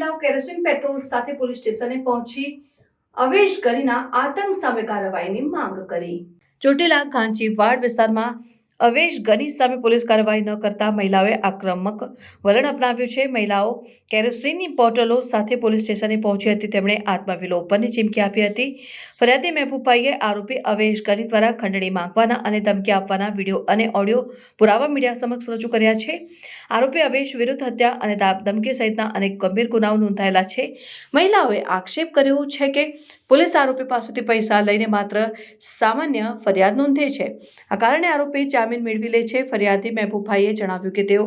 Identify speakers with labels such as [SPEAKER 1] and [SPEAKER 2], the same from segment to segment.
[SPEAKER 1] મહિલાઓ kerosene petrol સાથે police સ્ટેશને પહોંચી અવેશ કરીના આતંક સામે કાર્યવાહીની માંગ કરી. ચોટીલા કાંચી વાડ વિસ્તારમાં અવેશ ગની સામે પોલીસ કાર્યવાહી ન કરતા મહિલાઓએ આક્રમક વલણ અપનાવ્યું છે. મહિલાઓ કેરોસીનની બોટલો સાથે પોલીસ સ્ટેશને પહોંચી હતી. તેમણે આત્મવિલોપનની ચીમકી આપી હતી. ફરિયાદી મહેબૂબાઈએ આરોપી અવેશ ગની દ્વારા ખંડણી માંગવાના અને ધમકી આપવાના વીડિયો અને ઓડિયો પુરાવા મીડિયા સમક્ષ રજૂ કર્યા છે. આરોપી અવેશ વિરુદ્ધ હત્યા અને ધમકી સહિતના અનેક ગંભીર ગુનાઓ નોંધાયેલા છે. મહિલાઓએ આક્ષેપ કર્યો છે કે પોલીસ આરોપી પાસેથી પૈસા લઈને માત્ર સામાન્ય ફરિયાદ નોંધે છે. આ કારણે આરોપી જામીન મેળવી લે છે. ફરિયાદી મહેબૂબભાઈએ જણાવ્યું કે તેઓ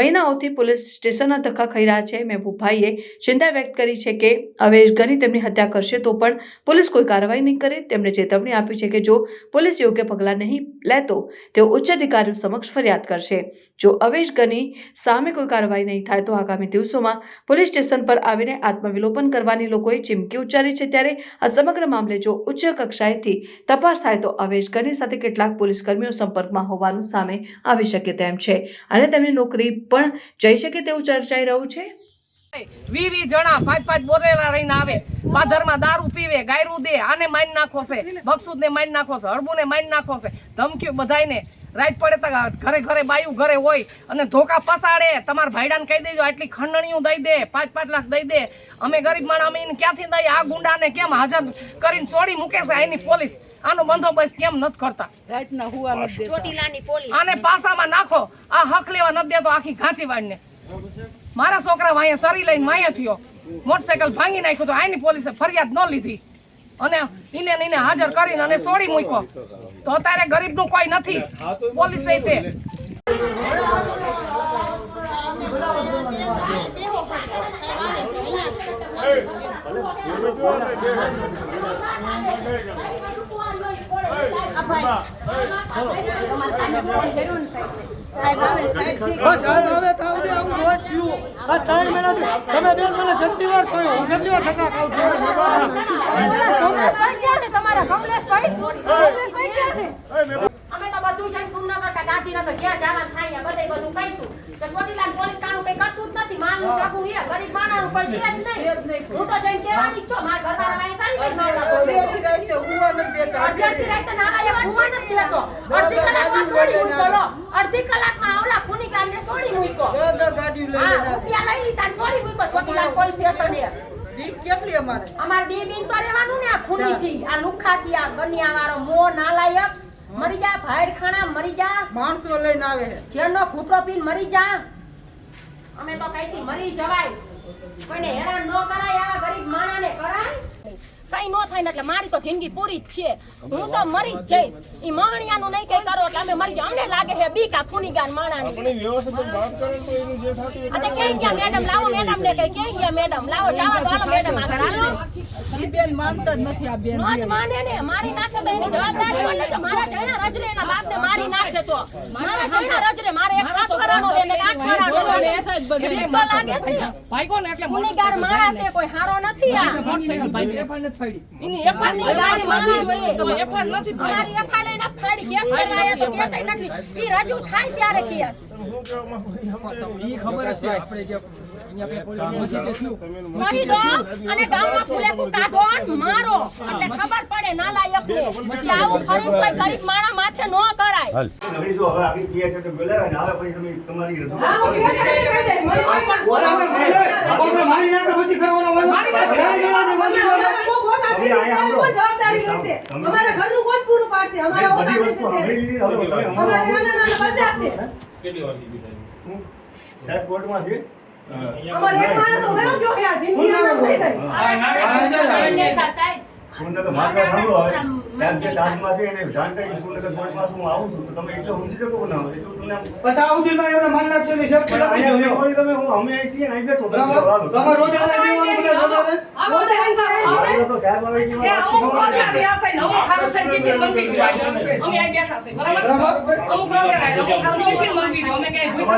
[SPEAKER 1] મહિનાઓથી પોલીસ સ્ટેશનના ધક્કા ખાઈ રહ્યા છે. મહેબૂબભાઈએ ચિંતા વ્યક્ત કરી છે કે હવે ગની તેમની હત્યા કરશે તો પણ પોલીસ કોઈ કાર્યવાહી નહીં કરે. તેમણે ચેતવણી આપી છે કે જો પોલીસ યોગ્ય પગલાં નહીં લેતો, તેઓ ઉચ્ચ અધિકારીઓ સમક્ષ ફરિયાદ કરશે. જો અવેશ ગની સામે કોઈ કાર્યવાહી નહીં થાય તો આગામી દિવસોમાં પોલીસ સ્ટેશન પર આવીને આત્મવિલોપન કરવાની લોકોએ ચીમકી ઉચ્ચારી છે. ત્યારે આ સમગ્ર મામલે જો ઉચ્ચ કક્ષાએથી તપાસ થાય તો અવેશ ગની સાથે કેટલાક પોલીસ કર્મીઓ સંપર્કમાં હોવાનું સામે આવી શકે તેમ છે. અને તેમની નોકરી પણ જઈ શકે તેવું ચર્ચાઈ રહ્યું છે?
[SPEAKER 2] વી વી જણા પાંચ પાંચ બોરેલા રહીને આવે. પાધરમાં દારૂ પીવે, ગાયરું દે, આને મારી નાખો છે. બક્ષુદ ને મારી નાખો છે હળબુ ને મારી નાખો છે. ધમકીઓ બધાયને રાત પડે તો ઘરે ઘરે બાયું ઘરે હોય અને ધોકા પસાડે. તમારા ભાઈડાને કહી દેજો આટલી ખંડણીઓ દઈ દે પાંચ પાંચ લાખ દઈ દે. અમે ગરીબ માણા અમે એને ક્યાંથી દઈએ? આ ગુંડાને કેમ હાજર કરીને છોડી મૂકે છે? એની પોલીસ. આનો બંદોબસ્ત કેમ નથી કરતા?
[SPEAKER 3] રાતના હુવા નથી
[SPEAKER 4] ચોટીલાની પોલીસ.
[SPEAKER 2] આને પાસામાં નાખો. આ હક લેવા નથી દેતો આખી ઘાંચી વાળને મારા છોકરા અહીંયા સરી લઈને માયા થયો. મોટરસાયકલ ભાંગી નાખ્યું તો આની પોલીસે ફરિયાદ ન લીધી. અને ઈને ને ઈને હાજર કરીને અને છોડી મૂક્યો. તો અત્યારે ગરીબનું કોઈ નથી. પોલીસે તે
[SPEAKER 3] તમારે સામે ફોન કર્યો ને સાહેબ સાહેબ આવે સાહેબ ઠીક
[SPEAKER 5] બસ હવે હવે તો આવજે આવું રોજ થયું. આ ત્રણ મહિનાથી તમે બેન મને કેટલી વાર કહ્યું હું કેટલી વાર ઠકા ખાઉં છું.
[SPEAKER 3] કમલેશભાઈ ક્યાં છે તમારા કમલેશભાઈ ક્યાં છે?
[SPEAKER 4] અમે તો બધું છે સુરનગર કા ગાંધીનગર જ્યાં જવાનું થાય બધે બધું કહીશું. કે ચોટીલા પોલીસ કાણું કઈ કરતું જ નથી. માનવું ચાકું એ ગરીબ માણસનું કોઈ છે જ નહીં. હું તો જઈને કહેવાની જ છું મારા ઘરવાળા પાસે સારી રીતે નાલા બોલે.
[SPEAKER 3] અડધી રાતે હુવા નથી દેતા
[SPEAKER 4] અડધી રાતે નાલાયક ભૂવા નથી લેતો. અડધી કલાકમાં છોડી મૂક્યો લો. અડધી કલાકમાં આવલા ખૂનીકારને છોડી મૂક્યો હા રૂપિયા લઈ લીધા ને છોડી મૂક્યો ચોટીલા પોલીસ સ્ટેશને.
[SPEAKER 3] કેટલી અમારે?
[SPEAKER 4] અમાર બે તો રહેવાનું ને આ ખૂનીથી. આ લુખાથી આ ગનિયા વાળો મો નાલાયક. મરી જા મરી જા.
[SPEAKER 3] માણસો લઈને આવે
[SPEAKER 4] જેનો ઘૂંટો પીને મરી જા. અમે તો કઈથી મરી જવાય. કોઈને હેરાન ન કરાય આવા ગરીબ માણાને કરાય. કઈ નો થાય ને એટલે મારી તો જિંદગી પૂરી જ છે. હું તો મરી જ જઈશ. એ મહણિયાનું નહીં કઈ કરો એટલે અમે મરી જાય અમને લાગે છે બી કા ખૂની ગાન માણાની અને ક્યાં ગયા મેડમ? લાવો મેડમ ને કઈ. ક્યાં ગયા મેડમ? લાવો જાવા દો હાલો મેડમ આગળ હાલો.
[SPEAKER 3] ઈ બેન માનતા જ નથી આ બેન
[SPEAKER 4] નો માને ને. મારી નાખે તો એની જવાબદારી હોય ને મારા રજરે એના મારી નાખે તો. મારા જયના રજરે મારે એક સાત ફરાનો એને આઠ ફરાનો લે એટલે તો લાગે જ ને.
[SPEAKER 2] ભાઈગો ને એટલે
[SPEAKER 4] ગુનેગાર માણસ છે કોઈ હારો નથી આ. એની એફઆરની ગાડી માણસ
[SPEAKER 2] એફઆર નથી ભાઈ
[SPEAKER 4] એફઆર લઈને ફાડી કેસ કરવાયા તો કેસ નથી ઈ રજૂ થાય ત્યારે કેસ.
[SPEAKER 2] ઈ ખબર છે. આપણે જે અહીંયા પોલીસ થયું
[SPEAKER 4] અને ગામમાં ફૂલેકું કાઢો મારો. એટલે ખબર પડે નાલાયકને કે આવું ફરી કોઈ ગરીબ માણા માથે ન કરાય.
[SPEAKER 6] નવરી જો હવે આપણી પીએસ તો બોલાવે ને હવે પછી તમે તમારી રજૂઆત
[SPEAKER 5] આપણે મારી નાખે પછી કરવાનો
[SPEAKER 6] અહીંયા સાંભળો.
[SPEAKER 7] અમારા ઘરનું કોણ પૂરું પાડશે? અમારા
[SPEAKER 6] બધી વસ્તુ હવે લીધી, હવે તમે
[SPEAKER 7] અમારે નાના નાના બચ્ચા છે.
[SPEAKER 6] હું સાહેબ? કોર્ટમાં છે?
[SPEAKER 7] અમારે એક માણસ તો ગયો ગયો છે આ જિંદગી ના થઈ ગઈ.
[SPEAKER 6] સુરનગર મામલા સાંભળો હવે સાહેબ જે સાસમાં છે એને જાણ કરી કે સુરનગર કોર્ટમાં છું હું આવું છું તો તમે એટલે સમજી શકો ને એટલું તમને આમ-
[SPEAKER 5] પતા આવતીમાં એમને નાખશો ને સાહેબ. પેલા
[SPEAKER 6] અહીંયા
[SPEAKER 5] કીધું
[SPEAKER 6] તમે હું અમે છીએ ને અહીં બેઠો તમે.
[SPEAKER 5] દેવાનું
[SPEAKER 6] તો સાહેબ
[SPEAKER 2] કે ખારું ગયું અહીં બેઠા છે બરાબર? અમુક રોજા અમુક ખારું ગયું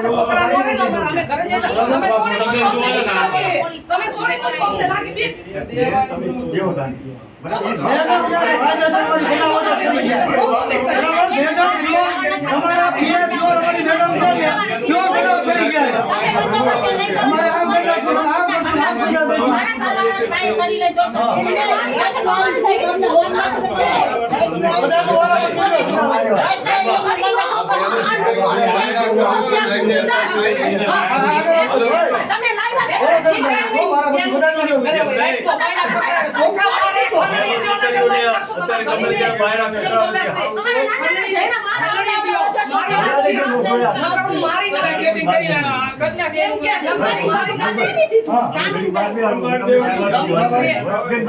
[SPEAKER 2] તો છોકરા ને ઘરે લાગે. અમને
[SPEAKER 5] મેડમ કરી ગયા. જો પીએસ અમારી મેડમ કરી ગયા આમ આમ આમ.
[SPEAKER 4] બધા છો.
[SPEAKER 2] તમે લાવ્યા